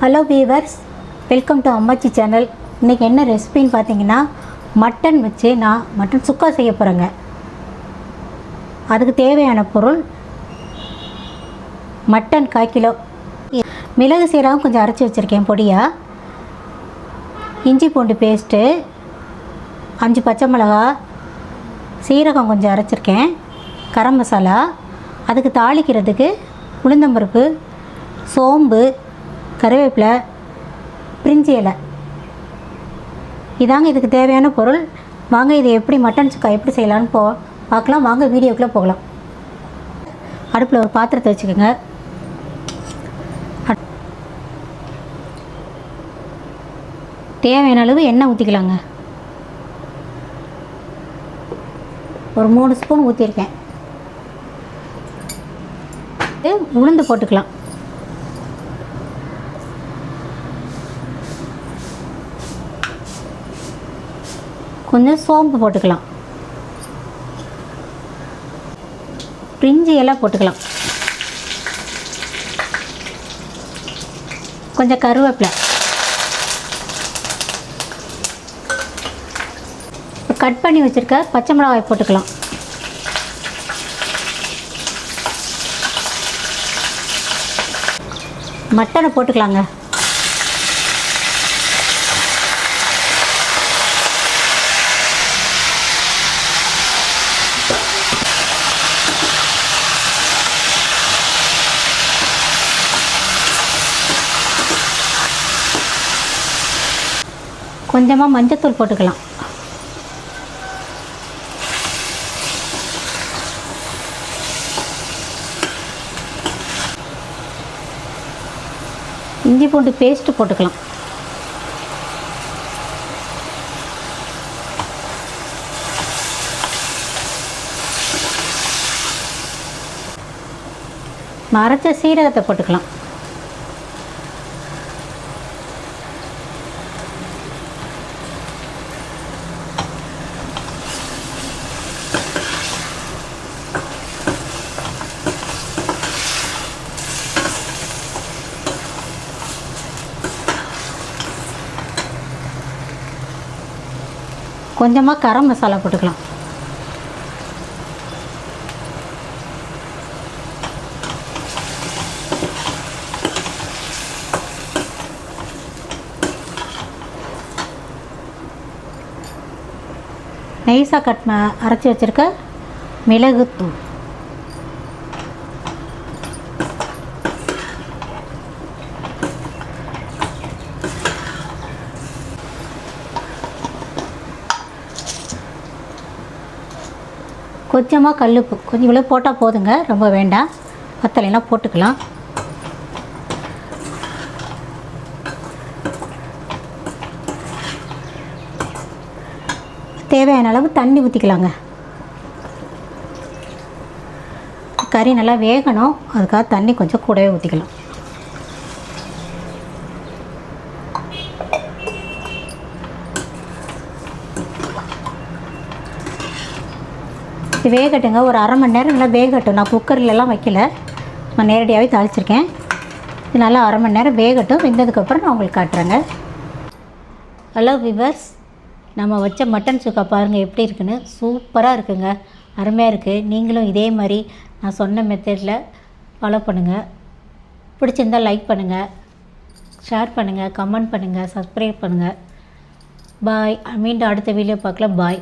Hello viewers welcome to Ammachi channel இன்றைக்கி என்ன ரெசிபின்னு பார்த்தீங்கன்னா மட்டன் வச்சு நான் மட்டன் சுக்கா செய்ய போகிறேங்க அதுக்கு தேவையான பொருள் மட்டன் கால் கிலோ. மிளகு சீரகம் கொஞ்சம் அரைச்சி வச்சுருக்கேன் பொடியாக இஞ்சி பூண்டு பேஸ்ட்டு அஞ்சு பச்சை மிளகா சீரகம் கொஞ்சம் அரைச்சிருக்கேன் கரம் மசாலா. அதுக்கு தாளிக்கிறதுக்கு உளுந்தம்பருப்பு சோம்பு கருவேப்பிலை பிரிஞ்சி இலை. இதாங்க இதுக்கு தேவையான பொருள். வாங்க இதை எப்படி மட்டன் சுக்கா எப்படி செய்யலான்னு போ பார்க்கலாம். வாங்க வீடியோக்குள்ளே போகலாம். அடுப்பில் ஒரு பாத்திரத்தை வச்சுக்கோங்க. அட்- தேவையான அளவு எண்ணெய் ஊற்றிக்கலாங்க ஒரு மூணு ஸ்பூன் ஊற்றிருக்கேன் இது உளுந்து போட்டுக்கலாம். கொஞ்சம் சோம்பு போட்டுக்கலாம். பிரிஞ்சி எல்லாம் போட்டுக்கலாம். கொஞ்சம் கருவேப்பிலை. கட் பண்ணி வச்சுருக்க பச்சை மிளகாய் போட்டுக்கலாம். மட்டனை போட்டுக்கலாங்க. கொஞ்சமாக மஞ்சத்தூள் போட்டுக்கலாம். இஞ்சி பூண்டு பேஸ்ட்டு போட்டுக்கலாம். மறைச்ச சீரகத்தை போட்டுக்கலாம். கொஞ்சமாக கரம் மசாலா போட்டுக்கலாம். நைஸாக கட் அரைச்சி வச்சுருக்க மிளகுத்தூள். கொஞ்சமாக கல் கொஞ்சம் இவ்வளோ போட்டால் போதுங்க. ரொம்ப வேண்டாம். பத்தலைனா போட்டுக்கலாம். தேவையான அளவு தண்ணி ஊற்றிக்கலாங்க கறி நல்லா வேகணும். அதுக்காக தண்ணி கொஞ்சம் கூடவே ஊற்றிக்கலாம் வேகட்டுங்க. ஒரு அரை மணி நேரம் நல்லா வேகட்டும். நான் குக்கர்லலாம் வைக்கல. நான் நேரடியாகவே தாளிச்சிருக்கேன். இது நல்லா அரை மணி நேரம் வேகட்டும். வெந்ததுக்கப்புறம் நான் உங்களுக்கு காட்டுறேங்க. ஹலோ விவர்ஸ் நம்ம வச்ச மட்டன் சுக்கா பாருங்கள் எப்படி இருக்குன்னு. சூப்பராக இருக்குங்க. அருமையாக இருக்குது நீங்களும் இதே மாதிரி நான் சொன்ன மெத்தடில் ஃபாலோ பண்ணுங்கள் பிடிச்சிருந்தால் லைக் பண்ணுங்கள் ஷேர் பண்ணுங்கள் கமெண்ட் பண்ணுங்கள் சப்ஸ்கிரைப் பண்ணுங்கள் பாய் மீண்டும் அடுத்த வீடியோ பார்க்கலாம். பாய்